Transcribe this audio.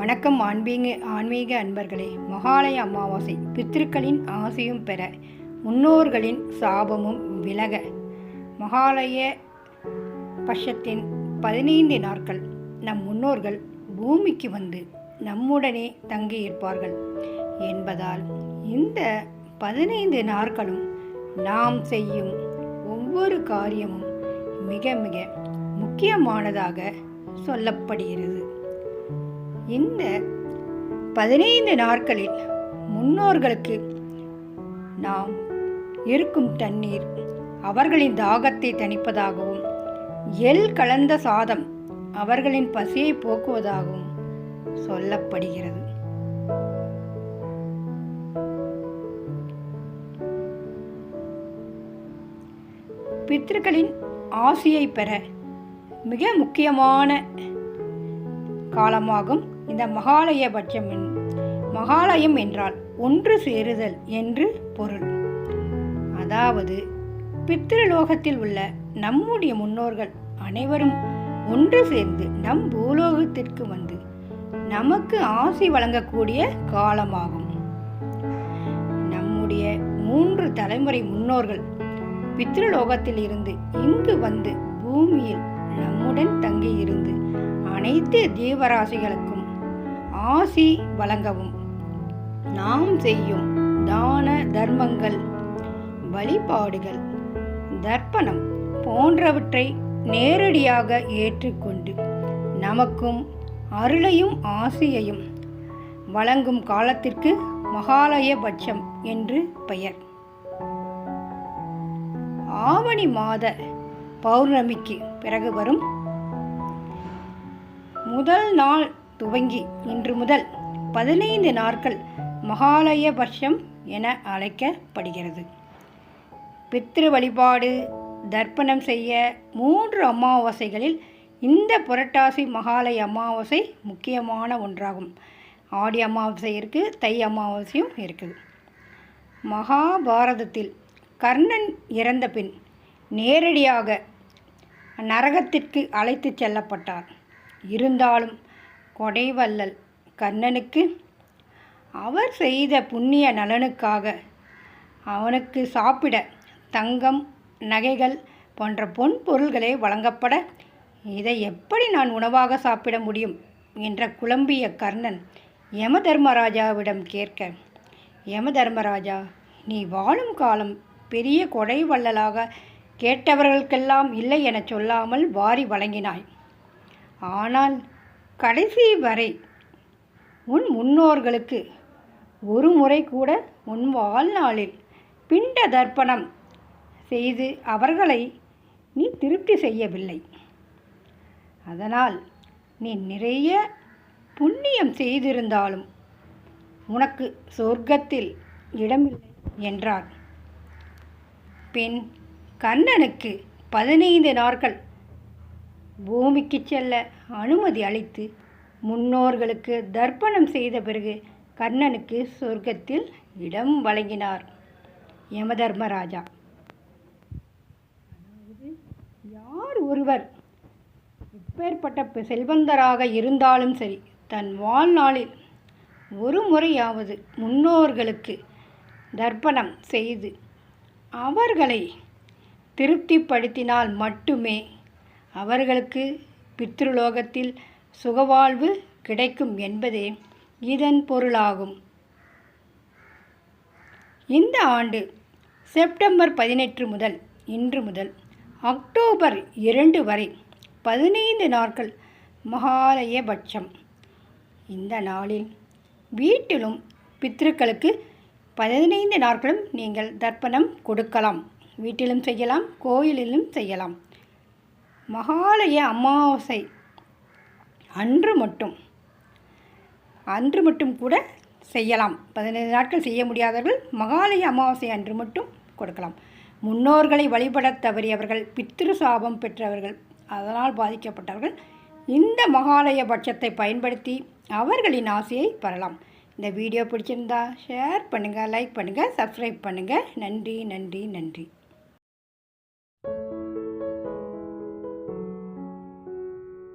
வணக்கம் ஆன்மீக ஆன்மீக அன்பர்களே. மகாலய அமாவாசை பித்திருக்களின் ஆசையும் பெற முன்னோர்களின் சாபமும் விலக. மகாலய பட்சத்தின் பதினைந்து நாட்கள் நம் முன்னோர்கள் பூமிக்கு வந்து நம்முடனே தங்கியிருப்பார்கள் என்பதால் இந்த பதினைந்து நாட்களும் நாம் செய்யும் ஒவ்வொரு காரியமும் மிக மிக முக்கியமானதாக சொல்லப்படுகிறது. இந்த பதினைந்து நாட்களில் முன்னோர்களுக்கு நாம் இருக்கும் தண்ணீர் அவர்களின் தாகத்தை தணிப்பதாகவும் எள் கலந்த சாதம் அவர்களின் பசியை போக்குவதாகவும் சொல்லப்படுகிறது. பித்ருக்களின் ஆசியை பெற மிக முக்கியமான காலமாகும் இந்த மகாலய பட்சம் என்- மகாலயம் என்றால் ஒன்று சேருதல் என்று பொருள். அதாவது பித்திருலோகத்தில் உள்ள நம்முடைய முன்னோர்கள் அனைவரும் ஒன்று சேர்ந்து நம் பூலோகத்திற்கு வந்து நமக்கு ஆசி வழங்கக்கூடிய காலமாகும். நம்முடைய மூன்று தலைமுறை முன்னோர்கள் பித்ருலோகத்தில் இருந்து இங்கு வந்து பூமியில் நம்முடன் தங்கி இருந்து அனைத்து ஜீவராசிகளுக்கும் ஆசி வழங்கவும். நாம் செய்யும் தான தர்மங்கள் வழிபாடுகள் தர்ப்பணம் போன்றவற்றை நேரடியாக ஏற்றுக்கொண்டு நமக்கும் அருளையும் ஆசியையும் வழங்கும் காலத்திற்கு மகாலயபட்சம் என்று பெயர். ஆவணி மாத பௌர்ணமிக்கு பிறகு வரும் முதல் நாள் துவங்கி இன்று முதல் பதினைந்து நாட்கள் மகாலய பட்சம் என அழைக்கப்படுகிறது. பித்ரு வழிபாடு தர்ப்பணம் செய்ய மூன்று அமாவாசைகளில் இந்த புரட்டாசி மகாலய அமாவாசை முக்கியமான ஒன்றாகும். ஆடி அமாவாசை இருக்குது தை அமாவாசையும் இருக்குது. மகாபாரதத்தில் கர்ணன் இறந்த பின் நேரடியாக நரகத்திற்கு அழைத்துச் செல்லப்பட்டார். இருந்தாலும் கொடைவள்ளல் கர்ணனுக்கு அவர் செய்த புண்ணிய நலனுக்காக அவனுக்கு சாப்பிட தங்கம் நகைகள் போன்ற பொன் பொருள்களே வழங்கப்பட இதை எப்படி நான் உணவாக சாப்பிட முடியும்? என்ற குழம்பிய கர்ணன் யமதர்மராஜாவிடம் கேட்க யமதர்மராஜா நீ வாழும் காலம் பெரிய கொடை வள்ளலாக கேட்டவர்களுக்கெல்லாம் இல்லை எனச் சொல்லாமல் வாரி வழங்கினாய். ஆனால் கடைசி வரை உன் முன்னோர்களுக்கு ஒரு முறை கூட உன் வாழ்நாளில் பிண்ட தர்ப்பணம் செய்து அவர்களை நீ திருப்தி செய்யவில்லை. அதனால் நீ நிறைய புண்ணியம் செய்திருந்தாலும் உனக்கு சொர்க்கத்தில் இடமில்லை என்றார். பின் கண்ணனுக்கு பதினைந்து நாட்கள் பூமிக்கு செல்ல அனுமதி அளித்து முன்னோர்களுக்கு தர்ப்பணம் செய்த பிறகு கர்ணனுக்கு சொர்க்கத்தில் இடம் வழங்கினார். யமதர்மராஜா. அதாவது யார் ஒருவர் எப்பேற்பட்ட செல்வந்தராக இருந்தாலும் சரி தன் வாழ்நாளில் ஒரு முறையாவது முன்னோர்களுக்கு தர்ப்பணம் செய்து அவர்களை திருப்திப்படுத்தினால் மட்டுமே அவர்களுக்கு பித்ருலோகத்தில் சுகவாழ்வு கிடைக்கும் என்பதே இதன் பொருளாகும். இந்த ஆண்டு செப்டம்பர் பதினெட்டு முதல் இன்று முதல் அக்டோபர் இரண்டு வரை பதினைந்து நாட்கள் மகாலயபட்சம். இந்த நாளில் வீட்டிலும் பித்ருக்களுக்கு பதினைந்து நாட்களும் நீங்கள் தர்ப்பணம் கொடுக்கலாம். வீட்டிலும் செய்யலாம் கோயிலிலும் செய்யலாம். மகாலய அமாவாசை. அன்று மட்டும். அன்று மட்டும் கூட செய்யலாம். பதினைந்து நாட்கள் செய்ய முடியாதவர்கள் மகாலய அமாவாசை அன்று மட்டும் கொடுக்கலாம். முன்னோர்களை வழிபடத் தவறியவர்கள் பித்ரு சாபம் பெற்றவர்கள் அதனால் பாதிக்கப்பட்டவர்கள் இந்த மகாலய பட்சத்தை பயன்படுத்தி அவர்களின் ஆசையை பெறலாம். இந்த வீடியோ பிடிச்சிருந்தா ஷேர் பண்ணுங்கள் லைக் பண்ணுங்கள் சப்ஸ்கிரைப் பண்ணுங்கள் நன்றி நன்றி நன்றி.